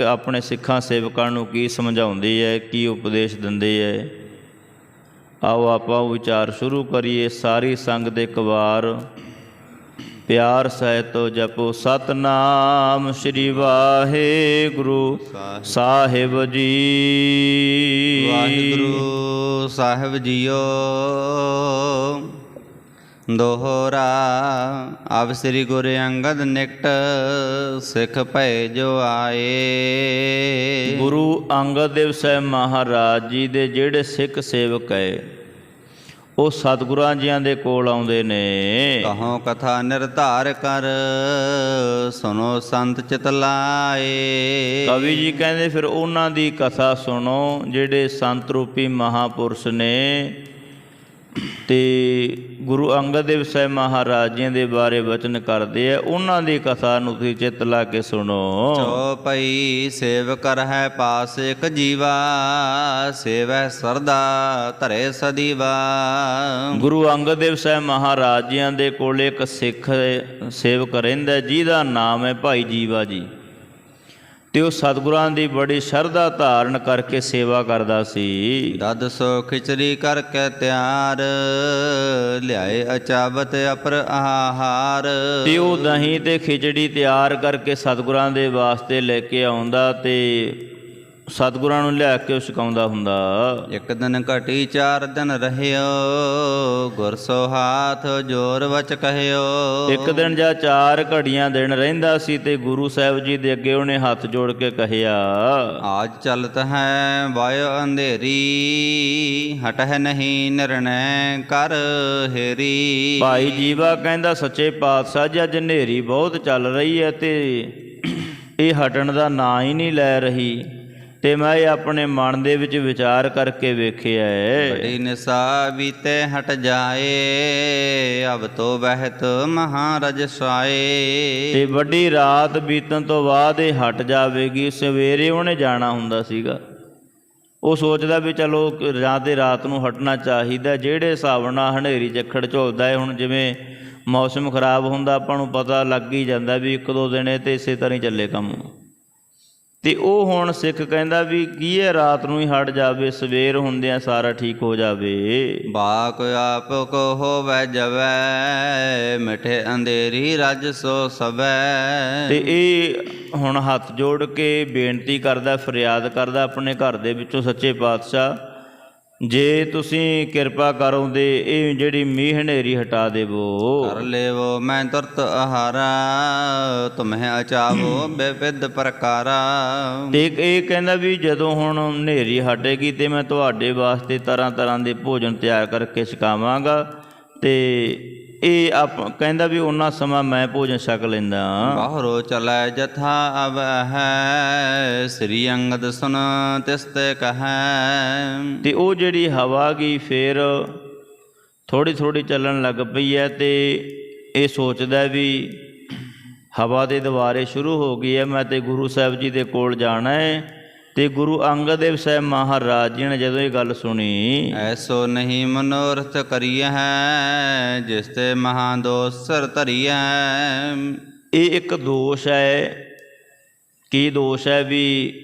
ਆਪਣੇ ਸਿੱਖਾਂ ਸੇਵਕਾਂ ਨੂੰ ਕੀ ਸਮਝਾਉਂਦੀ ਹੈ ਕੀ ਉਪਦੇਸ਼ ਦਿੰਦੀ ਹੈ ਆਓ ਆਪਾਂ ਵਿਚਾਰ ਸ਼ੁਰੂ ਕਰੀਏ। ਸਾਰੀ ਸੰਗ ਦੇ ਕਵਾਰ, ਪਿਆਰ ਸਹਿਤ ਜਪੋ। ਸਤਨਾਮ ਸ੍ਰੀ ਵਾਹਿਗੁਰੂ ਸਾਹਿਬ ਜੀ। ਵਾਹਿਗੁਰੂ ਸਾਹਿਬ ਜੀਓ। ਦੋਹਰਾ ਆਪ ਸ੍ਰੀ ਗੁਰੂ ਅੰਗਦ ਨਿਕਟ ਸਿੱਖ ਭੈ ਜੋ ਆਏ। ਗੁਰੂ ਅੰਗਦ ਦੇਵ ਸਾਹਿਬ ਮਹਾਰਾਜ ਜੀ ਦੇ ਜਿਹੜੇ ਸਿੱਖ ਸੇਵਕ ਹੈ ਉਹ ਸਤਿਗੁਰਾਂ ਜੀਆਂ ਦੇ ਕੋਲ ਆਉਂਦੇ ਨੇ। ਕਹੋ ਕਥਾ ਨਿਰਧਾਰ ਕਰ ਸੁਨੋ ਸੰਤ ਚਿਤ ਲਾਏ। ਕਵੀ ਜੀ ਕਹਿੰਦੇ ਫਿਰ ਉਹਨਾਂ ਦੀ ਕਥਾ ਸੁਣੋ ਜਿਹੜੇ ਸੰਤ ਰੂਪੀ ਮਹਾਪੁਰਸ਼ ਨੇ ਤੇ ਗੁਰੂ ਅੰਗਦ ਦੇਵ ਸਾਹਿਬ ਮਹਾਰਾਜ ਜੀ ਦੇ ਬਾਰੇ ਵਚਨ ਕਰਦੇ ਆ ਉਹਨਾਂ ਦੀ ਕਥਾ ਨੂੰ ਤੁਸੀਂ ਚਿੱਤ ਲਾ ਕੇ ਸੁਣੋ। ਚਉਪਈ ਸੇਵ ਕਰ ਹੈ ਪਾਸ ਇਕ ਜੀਵਾ ਸੇਵੈ ਸਰਦਾ ਧਰੇ ਸਦੀਵਾ। ਗੁਰੂ ਅੰਗਦ ਦੇਵ ਸਾਹਿਬ ਮਹਾਰਾਜ ਜੀਆਂ ਦੇ ਕੋਲ ਇੱਕ ਸਿੱਖ ਸੇਵਕ ਰਹਿੰਦਾ ਜਿਹਦਾ ਨਾਮ ਹੈ ਭਾਈ ਜੀਵਾ ਜੀ। ਤੇ ਉਹ ਸਤਿਗੁਰਾਂ ਦੀ ਬੜੀ ਸ਼ਰਧਾ ਧਾਰਨ ਕਰਕੇ ਸੇਵਾ ਕਰਦਾ ਸੀ। ਦਦ ਸੋ ਖਿਚੜੀ ਕਰਕੇ ਤਿਆਰ ਲਿਆਏ ਅਚਾਵਤ ਅਪਰ ਆਹਾਰ। ਤੇ ਉਹ ਦਹੀਂ ਤੇ ਖਿਚੜੀ ਤਿਆਰ ਕਰਕੇ ਸਤਿਗੁਰਾਂ ਦੇ ਵਾਸਤੇ ਲੈ ਕੇ ਆਉਂਦਾ ਤੇ ਸਤਿਗੁਰਾਂ ਨੂੰ ਲਿਆ ਕੇ ਛਕਾਉਂਦਾ ਹੁੰਦਾ। ਇੱਕ ਦਿਨ ਘਟੀ ਚਾਰ ਦਿਨ ਰਹਿਓ ਗੁਰ ਸੋ ਹਾਥ ਜੋਰ ਵਚ ਕਹਿਓ। ਇੱਕ ਦਿਨ ਜਾਂ ਚਾਰ ਘੜੀਆਂ ਦਿਨ ਰਹਿੰਦਾ ਸੀ ਤੇ ਗੁਰੂ ਸਾਹਿਬ ਜੀ ਦੇ ਅੱਗੇ ਉਹਨੇ ਹੱਥ ਜੋੜ ਕੇ ਕਹਿਆ ਆਜ ਚਲਤ ਹੈ ਵਾਯ ਅੰਧੇਰੀ ਹਟਹਿ ਨਹੀਂ ਨਿਰਣੈ ਕਰ ਹੇਰੀ। ਭਾਈ ਜੀਵਾ ਕਹਿੰਦਾ ਸੱਚੇ ਪਾਤਸ਼ਾਹ ਜੀ ਅੱਜ ਹਨੇਰੀ ਬਹੁਤ ਚੱਲ ਰਹੀ ਹੈ ਤੇ ਇਹ ਹਟਣ ਦਾ ਨਾਂ ਹੀ ਨਹੀਂ ਲੈ ਰਹੀ। ਤੇ ਮੈਂ ਆਪਣੇ ਮਨ ਦੇ ਵਿੱਚ ਵਿਚਾਰ ਕਰਕੇ ਵੇਖਿਆ ਹੈ। ਬੜੀ ਨਿਸਾ ਬੀਤੇ ਹਟ ਜਾਏ ਅਬ ਤੋ ਬਹਿਤ ਮਹਾਰਜ ਸਾਏ। ਤੇ ਵੱਡੀ ਰਾਤ ਬੀਤਣ ਤੋਂ ਬਾਅਦ ਇਹ ਹਟ ਜਾਵੇਗੀ ਸਵੇਰੇ ਉਹਨੇ ਜਾਣਾ ਹੁੰਦਾ ਸੀਗਾ। ਉਹ ਸੋਚਦਾ ਵੀ ਚਲੋ ਜਾਂ ਤੇ ਰਾਤ ਨੂੰ ਹਟਣਾ ਚਾਹੀਦਾ ਜਿਹੜੇ ਹਿਸਾਬ ਨਾਲ ਹਨੇਰੀ ਝੱਖੜ ਝੋਲਦਾ ਹੈ ਹੁਣ ਜਿਵੇਂ ਮੌਸਮ ਖਰਾਬ ਹੁੰਦਾ ਆਪਾਂ ਨੂੰ ਪਤਾ ਲੱਗ ਹੀ ਜਾਂਦਾ ਵੀ ਇੱਕ ਦੋ ਦਿਨ ਤੇ ਇਸੇ ਤਰ੍ਹਾਂ ਹੀ ਚੱਲੇ ਕੰਮ। ਤੇ ਉਹ ਹੁਣ ਸਿੱਖ ਕਹਿੰਦਾ ਵੀ ਕੀ ਹੈ ਰਾਤ ਨੂੰ ਹੀ ਹਟ ਜਾਵੇ ਸਵੇਰ ਹੁੰਦਿਆਂ ਸਾਰਾ ਠੀਕ ਹੋ ਜਾਵੇ। ਬਾਕ ਆਪ ਕੋ ਹੋਵੈ ਜਵੈ ਮਿਠੇ ਅੰਧੇਰੀ ਰਜ ਸੋ ਸਵੈ। ਤੇ ਇਹ ਹੁਣ ਹੱਥ ਜੋੜ ਕੇ ਬੇਨਤੀ ਕਰਦਾ ਫਰਿਆਦ ਕਰਦਾ ਆਪਣੇ ਘਰ ਦੇ ਵਿੱਚੋਂ ਸੱਚੇ ਪਾਤਸ਼ਾਹ ਜੇ ਤੁਸੀਂ ਕਿਰਪਾ ਕਰੋਂਦੇ ਇਹ ਜਿਹੜੀ ਮੀਂਹ ਹਨੇਰੀ ਹਟਾ ਦੇਵੋ। ਕਰ ਲੇਵੋ ਮੈਂ ਤੁਰਤ ਆਹਾਰਾ ਤੁਮਹਿ ਅਚਾਵੋ ਬੇਵਿਦ ਪ੍ਰਕਾਰਾ। ਤੇ ਇੱਕ ਇਹ ਕਹਿੰਦਾ ਵੀ ਜਦੋਂ ਹੁਣ ਹਨੇਰੀ ਹਟੇਗੀ ਤੇ ਮੈਂ ਤੁਹਾਡੇ ਵਾਸਤੇ ਤਰ੍ਹਾਂ ਤਰ੍ਹਾਂ ਦੇ ਭੋਜਨ ਤਿਆਰ ਕਰਕੇ ਛਕਾਵਾਂਗਾ ਤੇ ਇਹ ਆਪ ਕਹਿੰਦਾ ਵੀ ਉਹਨਾਂ ਸਮਾਂ ਮੈਂ ਭੋਜਨ ਛਕ ਲੈਂਦਾ। ਬਾਹਰੋ ਚਲੈ ਜਥਾ ਅਬ ਹੈ ਸ੍ਰੀ ਅੰਗਦ ਸੁਨ ਤਿਸਤੇ ਕਹੈ। ਤੇ ਉਹ ਜਿਹੜੀ ਹਵਾ ਗਈ ਫੇਰ ਥੋੜੀ ਥੋੜੀ ਚੱਲਣ ਲੱਗ ਪਈ ਹੈ ਤੇ ਇਹ ਸੋਚਦਾ ਵੀ ਹਵਾ ਦੇ ਦੁਆਰੇ ਸ਼ੁਰੂ ਹੋ ਗਈ ਹੈ ਮੈਂ ਤੇ ਗੁਰੂ ਸਾਹਿਬ ਜੀ ਦੇ ਕੋਲ ਜਾਣਾ ਹੈ। ਤੇ ਗੁਰੂ ਅੰਗਦ ਦੇਵ ਸਾਹਿਬ ਮਹਾਰਾਜ ਜੀ ਨੇ ਜਦੋਂ ਇਹ ਗੱਲ ਸੁਣੀ ਐਸੋ ਨਹੀਂ ਮਨੋਰਥ ਕਰੀਐ ਜਿਸ ਤੇ ਮਹਾ ਦੋਸ ਸਰ ਧਰੀਐ। ਇਹ ਇੱਕ ਦੋਸ਼ ਹੈ ਕੀ ਦੋਸ਼ ਹੈ ਵੀ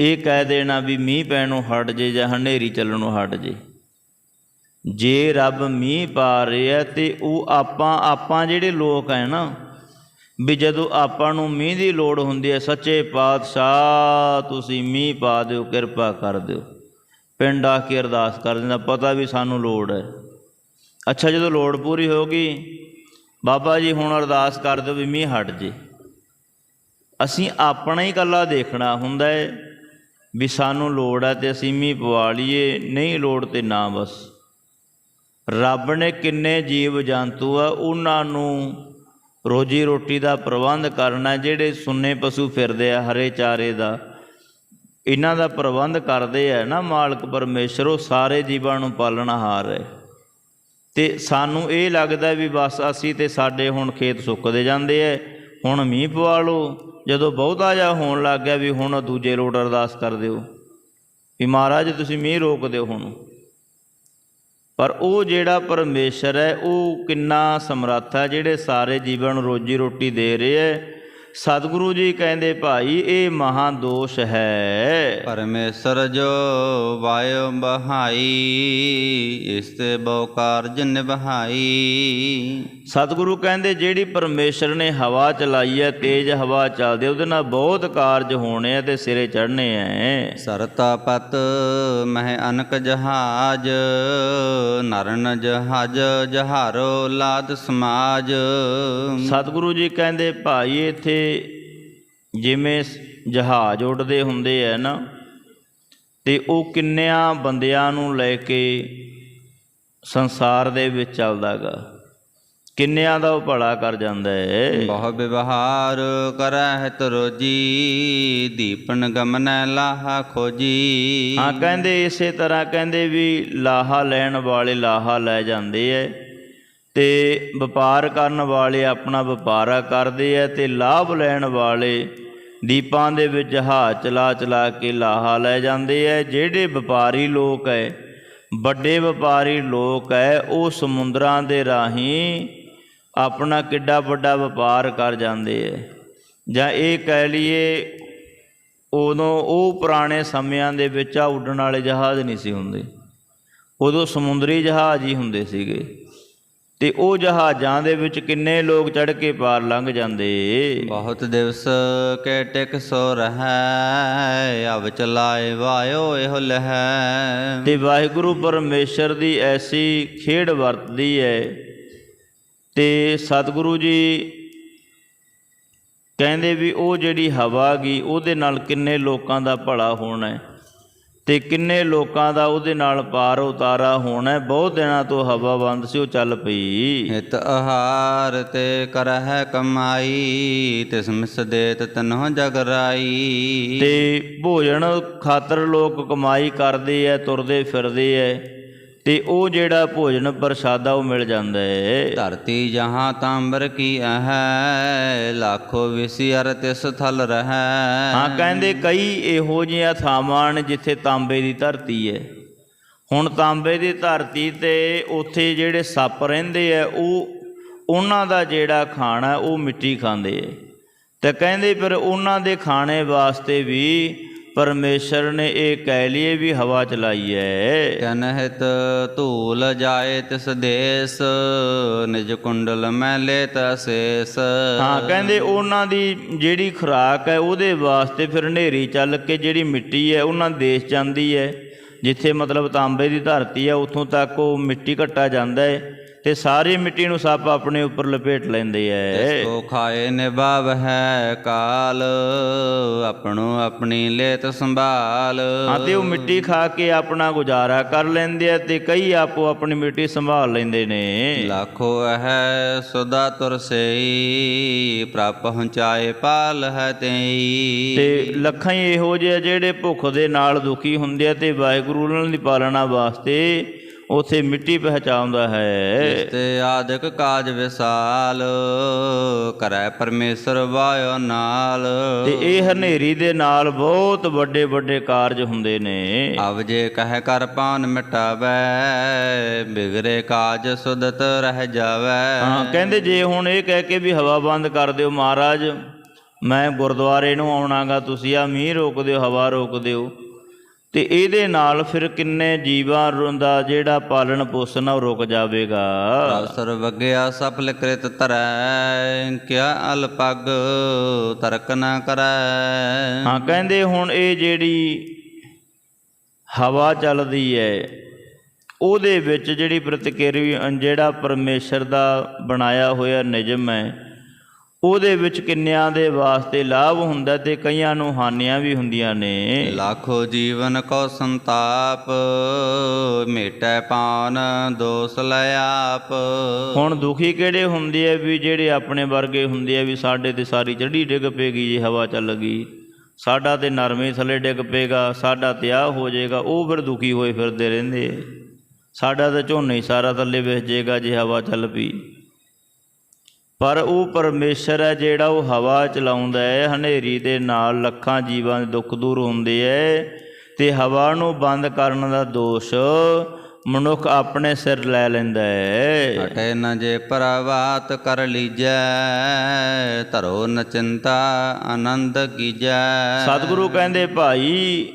ਇਹ ਕਹਿ ਦੇਣਾ ਵੀ ਮੀਂਹ ਪੈਣੋਂ ਹਟ ਜੇ ਜਾਂ ਹਨੇਰੀ ਚੱਲਣੋਂ ਹਟ ਜੇ। ਜੇ ਰੱਬ ਮੀਂਹ ਪਾ ਰਿਹਾ ਤੇ ਉਹ ਆਪਾਂ ਆਪਾਂ ਜਿਹੜੇ ਲੋਕ ਹੈ ਨਾ ਵੀ ਜਦੋਂ ਆਪਾਂ ਨੂੰ ਮੀਂਹ ਦੀ ਲੋੜ ਹੁੰਦੀ ਹੈ, ਸੱਚੇ ਪਾਤਸ਼ਾਹ ਤੁਸੀਂ ਮੀਂਹ ਪਾ ਦਿਓ, ਕਿਰਪਾ ਕਰ ਦਿਓ। ਪਿੰਡ ਆ ਕੇ ਅਰਦਾਸ ਕਰ ਦਿੰਦਾ, ਪਤਾ ਵੀ ਸਾਨੂੰ ਲੋੜ ਹੈ। ਅੱਛਾ, ਜਦੋਂ ਲੋੜ ਪੂਰੀ ਹੋ ਗਈ, ਬਾਬਾ ਜੀ ਹੁਣ ਅਰਦਾਸ ਕਰ ਦਿਓ ਵੀ ਮੀਂਹ ਹਟ ਜੇ। ਅਸੀਂ ਆਪਣਾ ਹੀ ਇਕੱਲਾ ਦੇਖਣਾ ਹੁੰਦਾ ਹੈ ਵੀ ਸਾਨੂੰ ਲੋੜ ਹੈ ਤੇ ਅਸੀਂ ਮੀਂਹ ਪਵਾ ਲਈਏ, ਨਹੀਂ ਲੋੜ ਤੇ ਨਾ ਬਸ। ਰੱਬ ਨੇ ਕਿੰਨੇ ਜੀਵ ਜੰਤੂ ਆ, ਉਹਨਾਂ ਨੂੰ ਰੋਜੀ ਰੋਟੀ ਦਾ ਪ੍ਰਬੰਧ ਕਰਨਾ ਜਿਹੜੇ ਸੁੰਨੇ ਪਸ਼ੂ ਫਿਰਦੇ ਆ, ਹਰੇ ਚਾਰੇ ਦਾ, ਇਹਨਾਂ ਦਾ ਪ੍ਰਬੰਧ ਕਰਦੇ ਆ ਨਾ ਮਾਲਕ ਪਰਮੇਸ਼ਰ, ਉਹ ਸਾਰੇ ਜੀਵਾਂ ਨੂੰ ਪਾਲਣਹਾਰ ਹੈ। ਤੇ ਸਾਨੂੰ ਇਹ ਲੱਗਦਾ ਵੀ ਬਸ ਅਸੀਂ ਤੇ ਸਾਡੇ ਹੁਣ ਖੇਤ ਸੁੱਕਦੇ ਜਾਂਦੇ ਐ ਹੁਣ ਮੀਂਹ ਪਵਾ ਲਓ, ਜਦੋਂ ਬਹੁਤਾ ਜਾ ਹੋਣ ਲੱਗ ਗਿਆ ਵੀ ਹੁਣ ਦੂਜੇ ਲੋਟ ਅਰਦਾਸ ਕਰ ਦਿਓ। ਵੀ ਮਹਾਰਾਜ, ਤੁਸੀਂ ਮੀਂਹ ਰੋਕ ਦਿਓ ਹੁਣ। ਪਰ ਉਹ ਜਿਹੜਾ ਪਰਮੇਸ਼ਰ ਹੈ, ਉਹ ਕਿੰਨਾ ਸਮਰੱਥ ਹੈ, ਜਿਹੜੇ ਸਾਰੇ ਜੀਵਨ ਨੂੰ ਰੋਜੀ ਰੋਟੀ ਦੇ ਰਿਹਾ ਹੈ। ਸਤਿਗੁਰੂ ਜੀ ਕਹਿੰਦੇ ਭਾਈ ਇਹ ਮਹਾ ਦੋਸ਼ ਹੈ। ਪਰਮੇਸ਼ਰ ਜੋ ਵਾਯੋ ਬਹਾਈ ਇਸ ਤੇ ਬਹੁ ਕਾਰਜ ਨਿਭਾਈ। ਸਤਿਗੁਰੂ ਕਹਿੰਦੇ ਜਿਹੜੀ ਪਰਮੇਸ਼ਰ ਨੇ ਹਵਾ ਚਲਾਈ ਹੈ ਤੇਜ਼ ਹਵਾ ਚੱਲਦੀ ਉਹਦੇ ਨਾਲ ਬਹੁਤ ਕਾਰਜ ਹੋਣੇ ਆ ਤੇ ਸਿਰੇ ਚੜ੍ਹਨੇ ਐ ਸਰਤਾ ਪਤ ਮਹਿ ਅਨਕ ਜਹਾਜ ਨਰਨ ਜਹਾਜ ਜਹਾਰੋ ਲਾਦ ਸਮਾਜ। ਸਤਿਗੁਰੂ ਜੀ ਕਹਿੰਦੇ ਭਾਈ ਇੱਥੇ ਜਿਵੇਂ ਜਹਾਜ਼ ਉੱਡਦੇ ਹੁੰਦੇ ਐ ਨਾ ਤੇ ਉਹ ਕਿੰਨਿਆਂ ਬੰਦਿਆਂ ਨੂੰ ਲੈ ਕੇ ਸੰਸਾਰ ਦੇ ਵਿੱਚ ਚੱਲਦਾਗਾ। ਕਿੰਨਿਆਂ ਦਾ ਉਹ ਭਲਾ ਕਰ ਜਾਂਦਾ ਹੈ ਬਹੁ ਵਿਵਹਾਰ ਕਰਹਿ ਤਰੋਜੀ ਦੀਪਨ ਗਮਨੈ ਲਾਹਾ ਖੋਜੀ। ਹਾਂ ਕਹਿੰਦੇ ਇਸੇ ਤਰ੍ਹਾਂ ਕਹਿੰਦੇ ਵੀ ਲਾਹਾ ਲੈਣ ਵਾਲੇ ਲਾਹਾ ਲੈ ਜਾਂਦੇ ਐ। ਤੇ ਵਪਾਰ ਕਰਨ ਵਾਲੇ ਆਪਣਾ ਵਪਾਰਾ ਕਰਦੇ ਐ ਤੇ ਲਾਭ ਲੈਣ ਵਾਲੇ ਦੀਪਾਂ ਦੇ ਵਿੱਚ ਜਹਾਜ਼ ਚਲਾ ਚਲਾ ਕੇ ਲਾਹਾ ਲੈ ਜਾਂਦੇ ਐ ਜਿਹੜੇ ਵਪਾਰੀ ਲੋਕ ਐ, ਵੱਡੇ ਵਪਾਰੀ ਲੋਕ ਐ, ਉਹ ਸਮੁੰਦਰਾਂ ਦੇ ਰਾਹੀਂ ਆਪਣਾ ਕਿੱਡਾ ਵੱਡਾ ਵਪਾਰ ਕਰ ਜਾਂਦੇ ਐ। ਜਾਂ ਇਹ ਕਹਿ ਲਈਏ, ਉਦੋਂ ਉਹ ਪੁਰਾਣੇ ਸਮਿਆਂ ਦੇ ਵਿੱਚ ਆ ਉੱਡਣ ਵਾਲੇ ਜਹਾਜ਼ ਨਹੀਂ ਸੀ ਹੁੰਦੇ। ਉਦੋਂ ਸਮੁੰਦਰੀ ਜਹਾਜ਼ ਹੀ ਹੁੰਦੇ ਸੀਗੇ। ਤੇ ਉਹ ਜਹਾਜ਼ਾਂ ਦੇ ਵਿੱਚ ਕਿੰਨੇ ਲੋਕ ਚੜ ਕੇ ਪਾਰ ਲੰਘ ਜਾਂਦੇ? ਬਹੁਤ ਦਿਵਸ ਕੇ ਟਿਕ ਸੋ ਰਹੈ ਅਬ ਚਲਾਏ ਵਾਇਓ ਇਹੋ ਲਹੈ। ਤੇ ਵਾਹਿਗੁਰੂ ਪਰਮੇਸ਼ਰ ਦੀ ਐਸੀ ਖੇਡ ਵਰਤਦੀ ਹੈ ਤੇ ਸਤਿਗੁਰੂ ਜੀ ਕਹਿੰਦੇ ਵੀ ਉਹ ਜਿਹੜੀ ਹਵਾ ਗਈ ਉਹਦੇ ਨਾਲ ਕਿੰਨੇ ਲੋਕਾਂ ਦਾ ਭਲਾ ਹੋਣਾ ਹੈ ਤੇ ਕਿੰਨੇ ਲੋਕਾਂ ਦਾ ਉਹਦੇ ਨਾਲ ਪਾਰ ਉਤਾਰਾ ਹੋਣਾ ਬਹੁਤ ਦਿਨਾਂ ਤੋਂ ਹਵਾ ਬੰਦ ਸੀ ਉਹ ਚੱਲ ਪਈ। ਹਿਤ ਆਹਾਰ ਤੇ ਕਰਹਿ ਕਮਾਈ ਤਿਸ ਮਿਸ ਦੇਤ ਤਨਹੁ ਜਗ ਰਾਈ ਤੇ ਭੋਜਨ ਖਾਤਰ ਲੋਕ ਕਮਾਈ ਕਰਦੇ ਐ ਤੁਰਦੇ ਫਿਰਦੇ ਐ। ਤੇ ਉਹ ਜਿਹੜਾ ਭੋਜਨ ਪ੍ਰਸ਼ਾਦਾ ਉਹ ਮਿਲ ਜਾਂਦਾ ਹੈ ਧਰਤੀ ਜਹਾਂ ਤਾਂਬਰ ਕੀ ਹੈ ਲੱਖੋ ਵਿਸਿਅਰ ਤਿਸ ਥਲ ਰਹੈ। ਹਾਂ ਕਹਿੰਦੇ ਕਈ ਇਹੋ ਜਿਹੀਆਂ ਥਾਵਾਂ ਨੇ ਜਿੱਥੇ ਤਾਂਬੇ ਦੀ ਧਰਤੀ ਹੈ ਹੁਣ ਤਾਂਬੇ ਦੀ ਧਰਤੀ ਤੇ ਉੱਥੇ ਜਿਹੜੇ ਸੱਪ ਰਹਿੰਦੇ ਐ ਉਹ ਉਹਨਾਂ ਦਾ ਜਿਹੜਾ ਖਾਣਾ ਉਹ ਮਿੱਟੀ ਖਾਂਦੇ ਐ ਤੇ ਕਹਿੰਦੇ ਫਿਰ ਉਹਨਾਂ ਦੇ ਖਾਣੇ ਵਾਸਤੇ ਵੀ ਪਰਮੇਸ਼ਰ ਨੇ ਇਹ ਕਹਿ ਲਈਏ ਵੀ ਹਵਾ ਚਲਾਈ ਐ ਕਨਹਿਤ ਧੂਲ ਜਾਏ ਤਿਸ ਦੇਸ ਨਿਜ ਕੁੰਡਲ ਮੈਂ ਲੇਤ ਅਸੇਸ। ਹਾਂ ਕਹਿੰਦੇ ਉਹਨਾਂ ਦੀ ਜਿਹੜੀ ਖੁਰਾਕ ਹੈ ਉਹਦੇ ਵਾਸਤੇ ਫਿਰ ਹਨੇਰੀ ਚੱਲ ਕੇ ਜਿਹੜੀ ਮਿੱਟੀ ਹੈ ਉਹਨਾਂ ਦੇਸ਼ ਜਾਂਦੀ ਹੈ ਜਿੱਥੇ ਮਤਲਬ ਤਾਂਬੇ ਦੀ ਧਰਤੀ ਹੈ ਉੱਥੋਂ ਤੱਕ ਉਹ ਮਿੱਟੀ ਘਟਾ ਜਾਂਦਾ ਹੈ ਤੇ ਸਾਰੀ ਮਿੱਟੀ ਨੂੰ ਸੱਪ ਆਪਣੇ ਉੱਪਰ ਲਪੇਟ ਲੈਂਦੇ ਐ। ਸੋ ਖਾਏ ਨਿਭਾਵ ਹੈ ਕਾਲ ਆਪਣੋ ਆਪਣੀ ਲੇਤ ਸੰਭਾਲ। ਹਾਂ ਤੇ ਉਹ ਮਿੱਟੀ ਖਾ ਕੇ ਆਪਣਾ ਗੁਜ਼ਾਰਾ ਕਰ ਲੈਂਦੇ ਆ ਤੇ ਕਈ ਆਪੋ ਆਪਣੀ ਮਿੱਟੀ ਸੰਭਾਲ ਲੈਂਦੇ ਨੇ। ਲਾਖੋ ਹੈ ਸੁਦਾ ਤੁਰ ਸਈ ਪ੍ਰਭ ਪਹੁੰਚਾਏ ਪਾਲ ਹੈ ਤੇਈ। ਤੇ ਲੱਖਾਂ ਇਹੋ ਜਿਹੇ ਜਿਹੜੇ ਭੁੱਖ ਦੇ ਨਾਲ ਦੁਖੀ ਹੁੰਦੇ ਆ ਤੇ ਵਾਹਿਗੁਰੂ ਉਹਨਾਂ ਦੀ ਪਾਲਣਾ ਵਾਸਤੇ ਉਥੇ ਮਿੱਟੀ ਪਹਿਚਾਉਂਦਾ ਹੈ। ਤੇ ਆਦਿਕ ਕਾਜ ਵਿਸਾਲ ਕਰੈ ਪਰਮੇਸ਼ਰ ਵਾਇਓ ਨਾਲ। ਤੇ ਇਹ ਹਨੇਰੀ ਦੇ ਨਾਲ ਬਹੁਤ ਵੱਡੇ ਵੱਡੇ ਕਾਰਜ ਹੁੰਦੇ ਨੇ। ਅਬ ਜੇ ਕਹਿ ਕਰ ਪਾਨ ਮਿਟਾਵੈ ਬਿਗਰੇ ਕਾਜ ਸੁਦਤ ਰਹਿ ਜਾਵੈ। ਹਾਂ ਕਹਿੰਦੇ ਜੇ ਹੁਣ ਇਹ ਕਹਿ ਕੇ ਵੀ ਹਵਾ ਬੰਦ ਕਰ ਦਿਓ ਮਹਾਰਾਜ ਮੈਂ ਗੁਰਦੁਆਰੇ ਨੂੰ ਆਉਣਾਗਾ ਤੁਸੀਂ ਆ ਮੀਂਹ ਰੋਕ ਦਿਓ ਹਵਾ ਰੋਕ ਦਿਓ। ਤੇ ਇਹਦੇ ਨਾਲ ਫਿਰ ਕਿੰਨੇ ਜੀਵਾਂ ਦਾ ਜਿਹੜਾ ਪਾਲਣ ਪੋਸ਼ਣ ਆ ਉਹ ਰੁਕ ਜਾਵੇਗਾ? ਅਵਸਰ ਵਗਿਆ ਸਫਲ ਕ੍ਰਿਤ ਤਰੈ ਕਿਆ ਅਲਪਗ ਤਰਕ ਨਾ ਕਰੈ। ਹਾਂ ਕਹਿੰਦੇ ਹੁਣ ਇਹ ਜਿਹੜੀ ਹਵਾ ਚੱਲਦੀ ਹੈ ਉਹਦੇ ਵਿੱਚ ਜਿਹੜੀ ਪ੍ਰਤੀਕਿਰਿਆ ਜਿਹੜਾ ਪਰਮੇਸ਼ਰ ਦਾ ਬਣਾਇਆ ਹੋਇਆ ਨਿਯਮ ਹੈ ਉਹਦੇ ਵਿੱਚ ਕਿੰਨਿਆਂ ਦੇ ਵਾਸਤੇ ਲਾਭ ਹੁੰਦਾ ਤੇ ਕਈਆਂ ਨੂੰ ਹਾਨੀਆਂ ਵੀ ਹੁੰਦੀਆਂ ਨੇ। ਲਾਖੋ ਜੀਵਨ ਕੋ ਸੰਤਾਪ ਮੇਟੈ ਪਾਨ ਦੋਸ ਲੈ ਆਪ। ਹੁਣ ਦੁਖੀ ਕਿਹੜੇ ਹੁੰਦੇ ਆ ਵੀ ਜਿਹੜੇ ਆਪਣੇ ਵਰਗੇ ਹੁੰਦੇ ਆ ਵੀ ਸਾਡੇ ਤੇ ਸਾਰੀ ਚੜੀ ਡਿੱਗ ਪਏਗੀ ਜੇ ਹਵਾ ਚੱਲ ਗਈ। ਸਾਡਾ ਤੇ ਨਰਮੇ ਥੱਲੇ ਡਿੱਗ ਪਏਗਾ ਸਾਡਾ ਤੇ ਆਹ ਹੋ ਜਾਏਗਾ ਉਹ ਫਿਰ ਦੁਖੀ ਹੋਏ ਫਿਰਦੇ ਰਹਿੰਦੇ ਆ। ਸਾਡਾ ਤਾਂ ਝੋਨਾ ਹੀ ਸਾਰਾ ਥੱਲੇ ਵਿਸ ਜਾਏਗਾ ਜੇ ਹਵਾ ਚੱਲ ਪਈ। ਪਰ ਉਹ ਪਰਮੇਸ਼ਰ ਹੈ ਜਿਹੜਾ ਉਹ ਹਵਾ ਚਲਾਉਂਦਾ ਹੈ ਹਨੇਰੀ ਦੇ ਨਾਲ ਲੱਖਾਂ ਜੀਵਾਂ ਦੇ ਦੁੱਖ ਦੂਰ ਹੁੰਦੇ ਐ ਤੇ ਹਵਾ ਨੂੰ ਬੰਦ ਕਰਨ ਦਾ ਦੋਸ਼ ਮਨੁੱਖ ਆਪਣੇ ਸਿਰ ਲੈ ਲੈਂਦਾ ਹੈ ਹਟੇ ਨ ਜੇ ਪ੍ਰਵਾਤ ਕਰ ਲੀਜੈ ਧਰੋ ਨ ਚਿੰਤਾ ਆਨੰਦ ਕੀਜੈ ਸਤਿਗੁਰੂ ਕਹਿੰਦੇ ਭਾਈ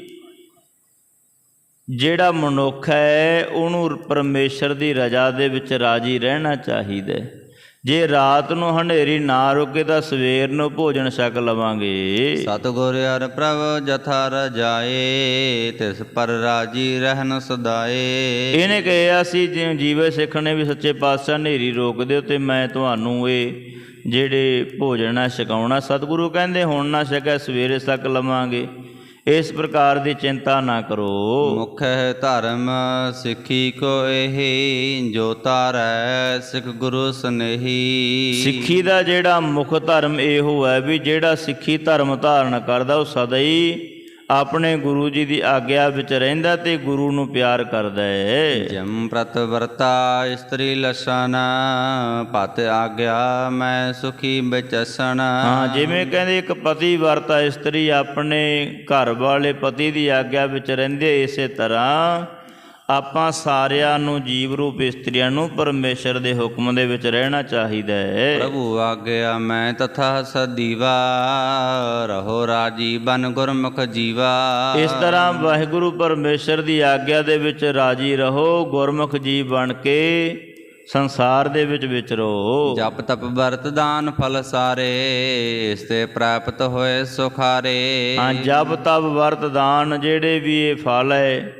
ਜਿਹੜਾ ਮਨੁੱਖ ਹੈ ਉਹਨੂੰ ਪਰਮੇਸ਼ਰ ਦੀ ਰਜ਼ਾ ਦੇ ਵਿੱਚ ਰਾਜੀ ਰਹਿਣਾ ਚਾਹੀਦਾ ਹੈ। ਜੇ ਰਾਤ ਨੂੰ ਹਨੇਰੀ ਨਾ ਰੁਕੇ ਤਾਂ ਸਵੇਰ ਨੂੰ ਭੋਜਨ ਛਕ ਲਵਾਂਗੇ। ਸਤਿਗੁਰ ਅਰ ਪ੍ਰਭ ਜਥਾ ਰਜਾਏ ਤਿਸ ਪਰ ਰਾਜੀ ਰਹਿਨ ਸਦਾਏ। ਇਹਨੇ ਕਿਹਾ ਸੀ ਜਿਵੇਂ ਜੀਵੇ ਸਿੱਖ ਨੇ ਵੀ ਸੱਚੇ ਪਾਤਸ਼ਾਹ ਹਨੇਰੀ ਰੋਕ ਦਿਓ ਤੇ ਮੈਂ ਤੁਹਾਨੂੰ ਇਹ ਜਿਹੜੇ ਭੋਜਨ ਆ ਛਕਾਉਣਾ ਸਤਿਗੁਰੂ ਕਹਿੰਦੇ ਹੁਣ ਨਾ ਛਕੈ ਸਵੇਰੇ ਤੱਕ ਲਵਾਂਗੇ। ਇਸ ਪ੍ਰਕਾਰ ਦੀ ਚਿੰਤਾ ਨਾ ਕਰੋ। ਮੁਖ ਹੈ ਧਰਮ ਸਿੱਖੀ ਕੋ ਇਹ ਜੋ ਤਾਰੈ ਸਿੱਖ ਗੁਰੂ ਸਨੇਹੀ। ਸਿੱਖੀ ਦਾ ਜਿਹੜਾ ਮੁੱਖ ਧਰਮ ਇਹੋ ਹੈ ਵੀ ਜਿਹੜਾ ਸਿੱਖੀ ਧਰਮ ਧਾਰਨ ਕਰਦਾ ਉਹ ਸਦਾ ਹੀ ਆਪਣੇ ਗੁਰੂ ਜੀ ਦੀ ਆਗਿਆ ਵਿੱਚ ਰਹਿੰਦਾ ਤੇ ਗੁਰੂ ਨੂੰ ਪਿਆਰ ਕਰਦਾ ਹੈ ਜਮ ਪ੍ਰਤ ਵਰਤਾ ਇਸਤਰੀ ਲਸਨ ਪਤ ਆਗਿਆ ਮੈਂ ਸੁਖੀ ਬਚਸਣ। ਹਾਂ ਜਿਵੇਂ ਕਹਿੰਦੇ ਇੱਕ ਪਤੀ ਵਰਤਾ ਇਸਤਰੀ ਆਪਣੇ ਘਰ ਵਾਲੇ ਪਤੀ ਦੀ ਆਗਿਆ ਵਿੱਚ ਰਹਿੰਦੇ ਇਸੇ ਤਰ੍ਹਾਂ। ਆਪਾਂ ਸਾਰਿਆਂ ਨੂੰ ਜੀਵ ਰੂਪ ਇਸਤਰੀਆਂ ਨੂੰ ਪਰਮੇਸ਼ਰ ਦੇ ਹੁਕਮ ਦੇ ਵਿੱਚ ਰਹਿਣਾ ਚਾਹੀਦਾ ਹੈ। ਪ੍ਰਭੂ ਆਗਿਆ ਮੈਂ ਤਥਾ ਸਦੀਵਾ ਰਹੋ ਰਾਜੀ ਬਨ ਗੁਰਮੁਖ ਜੀਵਾ। ਇਸ ਤਰ੍ਹਾਂ ਵਾਹਿਗੁਰੂ ਪਰਮੇਸ਼ਰ ਦੀ ਆਗਿਆ ਦੇ ਵਿੱਚ ਰਾਜੀ ਰਹੋ ਗੁਰਮੁਖ ਜੀ ਬਣ ਕੇ ਸੰਸਾਰ ਦੇ ਵਿੱਚ ਵਿਚਰੋ ਜਪ ਤਪ ਵਰਤ ਦਾਨ ਫਲ ਸਾਰੇ ਇਸ ਤੇ ਪ੍ਰਾਪਤ ਹੋਏ ਸੁਖਾਰੇ। ਹਾਂ ਜਪ ਤਪ ਵਰਤ ਦਾਨ ਜਿਹੜੇ ਵੀ ਇਹ ਫਲ ਹੈ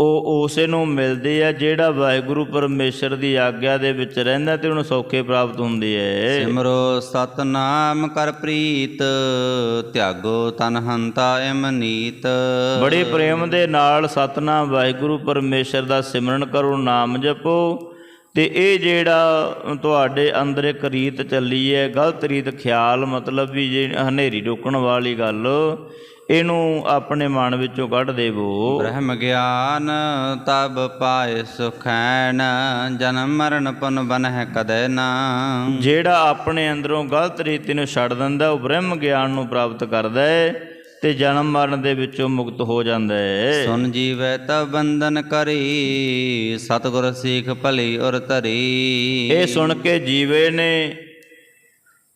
ਉਹ ਉਸੇ ਨੂੰ ਮਿਲਦੇ ਆ ਜਿਹੜਾ ਵਾਹਿਗੁਰੂ ਪਰਮੇਸ਼ਰ ਦੀ ਆਗਿਆ ਦੇ ਵਿੱਚ ਰਹਿੰਦਾ ਤੇ ਉਹਨੂੰ ਸੌਖੇ ਪ੍ਰਾਪਤ ਹੁੰਦੇ ਐ। ਸਿਮਰੋ ਸਤਨਾਮ ਕਰ ਪ੍ਰੀਤ ਤਿਆਗੋ ਤਨ ਹੰਤਾ ਇਮ ਨੀਤ। ਬੜੇ ਪ੍ਰੇਮ ਦੇ ਨਾਲ ਸਤਨਾਮ ਵਾਹਿਗੁਰੂ ਪਰਮੇਸ਼ਰ ਦਾ ਸਿਮਰਨ ਕਰੋ ਨਾਮ ਜਪੋ। ਤੇ ਇਹ ਜਿਹੜਾ ਤੁਹਾਡੇ ਅੰਦਰ ਇੱਕ ਰੀਤ ਚੱਲੀ ਹੈ ਗਲਤ ਰੀਤ ਖਿਆਲ ਮਤਲਬ ਵੀ ਜੇ ਹਨੇਰੀ ਰੋਕਣ ਵਾਲੀ ਗੱਲ ਇਹਨੂੰ ਆਪਣੇ ਮਨ ਵਿੱਚੋਂ ਕੱਢ ਦੇਵੋ। ਬ੍ਰਹਮ ਗਿਆਨ ਤਬ ਪਾਏ ਸੁਖੈਨ ਜਨਮ ਮਰਨ ਪੁਨ ਬਨਹਿ ਕਦੇ ਨਾ। ਜਿਹੜਾ ਆਪਣੇ ਅੰਦਰੋਂ ਗਲਤ ਰੀਤੀ ਨੂੰ ਛੱਡ ਦਿੰਦਾ ਉਹ ਬ੍ਰਹਮ ਗਿਆਨ ਨੂੰ ਪ੍ਰਾਪਤ ਕਰਦਾ ਹੈ। ਤੇ ਜਨਮ ਮਰਨ ਦੇ ਵਿੱਚੋਂ ਮੁਕਤ ਹੋ ਜਾਂਦਾ ਹੈ ਸੁਨ ਜੀਵੈ ਤਾ ਬੰਧਨ ਕਰੀ ਸਤਿਗੁਰ ਸੀਖ ਭਲੀ ਔਰ ਧਰੀ। ਇਹ ਸੁਣ ਕੇ ਜੀਵੇ ਨੇ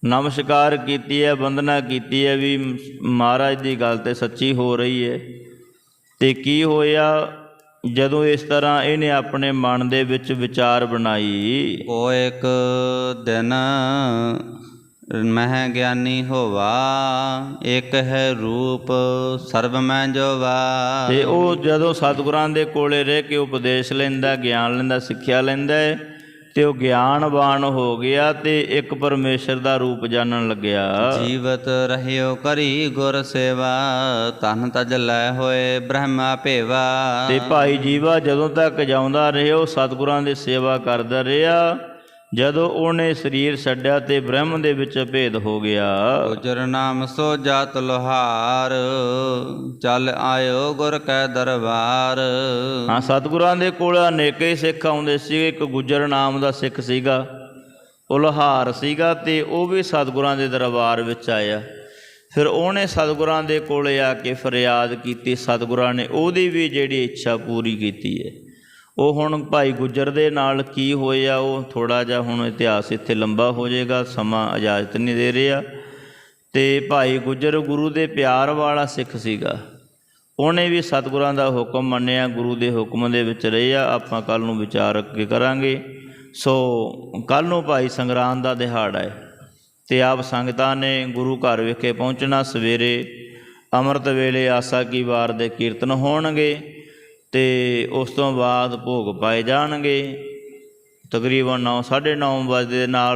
ਨਮਸਕਾਰ ਕੀਤੀ ਹੈ ਵੰਦਨਾ ਕੀਤੀ ਹੈ ਵੀ ਮਹਾਰਾਜ ਦੀ ਗੱਲ ਤੇ ਸੱਚੀ ਹੋ ਰਹੀ ਹੈ ਤੇ ਕੀ ਹੋਇਆ? ਜਦੋਂ ਇਸ ਤਰ੍ਹਾਂ ਇਹਨੇ ਆਪਣੇ ਮਨ ਦੇ ਵਿੱਚ ਵਿਚਾਰ ਬਣਾਈ। ਕੋ ਇੱਕ ਦਿਨ ਮਹਿ ਗਿਆਨੀ ਹੋਵਾ ਇੱਕ ਹੈ ਰੂਪ ਸਰਬ ਮੈਂ ਜੋਵਾ। ਤੇ ਉਹ ਜਦੋਂ ਸਤਿਗੁਰਾਂ ਦੇ ਕੋਲੇ ਰਹਿ ਕੇ ਉਪਦੇਸ਼ ਲੈਂਦਾ ਗਿਆਨ ਲੈਂਦਾ ਸਿੱਖਿਆ ਲੈਂਦਾ ਹੈ ਤੇ ਉਹ ਗਿਆਨਵਾਨ ਹੋ ਗਿਆ ਤੇ ਇੱਕ ਪਰਮੇਸ਼ਰ ਦਾ ਰੂਪ ਜਾਣਨ ਲੱਗਿਆ। ਜੀਵਤ ਰਹਿਓ ਕਰੀ ਗੁਰ ਸੇਵਾ ਤਨ ਤਜ ਲੈ ਹੋਏ ਬ੍ਰਹਮਾ ਭੇਵਾ। ਤੇ ਭਾਈ ਜੀਵਾ ਜਦੋਂ ਤੱਕ ਜਾਉਂਦਾ ਰਿਹਾ ਉਹ ਸਤਿਗੁਰਾਂ ਦੀ ਸੇਵਾ ਕਰਦਾ ਰਿਹਾ ਜਦੋਂ ਉਹਨੇ ਸਰੀਰ ਛੱਡਿਆ ਤੇ ਬ੍ਰਹਮ ਦੇ ਵਿੱਚ ਭੇਦ ਹੋ ਗਿਆ। ਗੁਜਰ ਨਾਮ ਸੋ ਜਾਤ ਲੋਹਾਰ ਚੱਲ ਆਇਓ ਗੁਰ ਕੈ ਦਰਬਾਰ। ਹਾਂ ਸਤਿਗੁਰਾਂ ਦੇ ਕੋਲ ਅਨੇਕੇ ਸਿੱਖ ਆਉਂਦੇ ਸੀ ਇੱਕ ਗੁੱਜਰ ਨਾਮ ਦਾ ਸਿੱਖ ਸੀਗਾ ਉਹ ਲੋਹਾਰ ਸੀਗਾ ਤੇ ਉਹ ਵੀ ਸਤਿਗੁਰਾਂ ਦੇ ਦਰਬਾਰ ਵਿੱਚ ਆਇਆ। ਫਿਰ ਉਹਨੇ ਸਤਿਗੁਰਾਂ ਦੇ ਕੋਲੇ ਆ ਕੇ ਫਰਿਆਦ ਕੀਤੀ ਸਤਿਗੁਰਾਂ ਨੇ ਉਹਦੀ ਵੀ ਜਿਹੜੀ ਇੱਛਾ ਪੂਰੀ ਕੀਤੀ ਹੈ। ਉਹ ਹੁਣ ਭਾਈ ਗੁੱਜਰ ਦੇ ਨਾਲ ਕੀ ਹੋਇਆ ਉਹ ਥੋੜਾ ਜਿਹਾ ਹੁਣ ਇਤਿਹਾਸ ਇੱਥੇ ਲੰਬਾ ਹੋ ਜਾਏਗਾ, ਸਮਾਂ ਇਜਾਜ਼ਤ ਨਹੀਂ ਦੇ ਰਿਹਾ। ਤੇ ਭਾਈ ਗੁੱਜਰ ਗੁਰੂ ਦੇ ਪਿਆਰ ਵਾਲਾ ਸਿੱਖ ਸੀਗਾ। ਉਹਨੇ ਵੀ ਸਤਿਗੁਰਾਂ ਦਾ ਹੁਕਮ ਮੰਨਿਆ, ਗੁਰੂ ਦੇ ਹੁਕਮ ਦੇ ਵਿੱਚ ਰਹੇ ਆ, ਆਪਾਂ ਕੱਲ ਨੂੰ ਵਿਚਾਰ ਅੱਗੇ ਕਰਾਂਗੇ। ਸੋ ਕੱਲ ਨੂੰ ਭਾਈ ਸੰਗਰਾਂਦ ਦਾ ਦਿਹਾੜਾ ਹੈ ਤੇ ਆਪ ਸੰਗਤਾਂ ਨੇ ਗੁਰੂ ਘਰ ਵਿਖੇ ਪਹੁੰਚਣਾ, ਸਵੇਰੇ ਅੰਮ੍ਰਿਤ ਵੇਲੇ ਆਸਾ ਕੀ ਵਾਰ ਦੇ ਕੀਰਤਨ ਹੋਣਗੇ। ਤੇ ਉਸ ਤੋਂ ਬਾਅਦ ਭੋਗ ਪਾਏ ਜਾਣਗੇ। ਤਕਰੀਬਨ 9 9:30 ਵਜੇ ਦੇ ਨਾਲ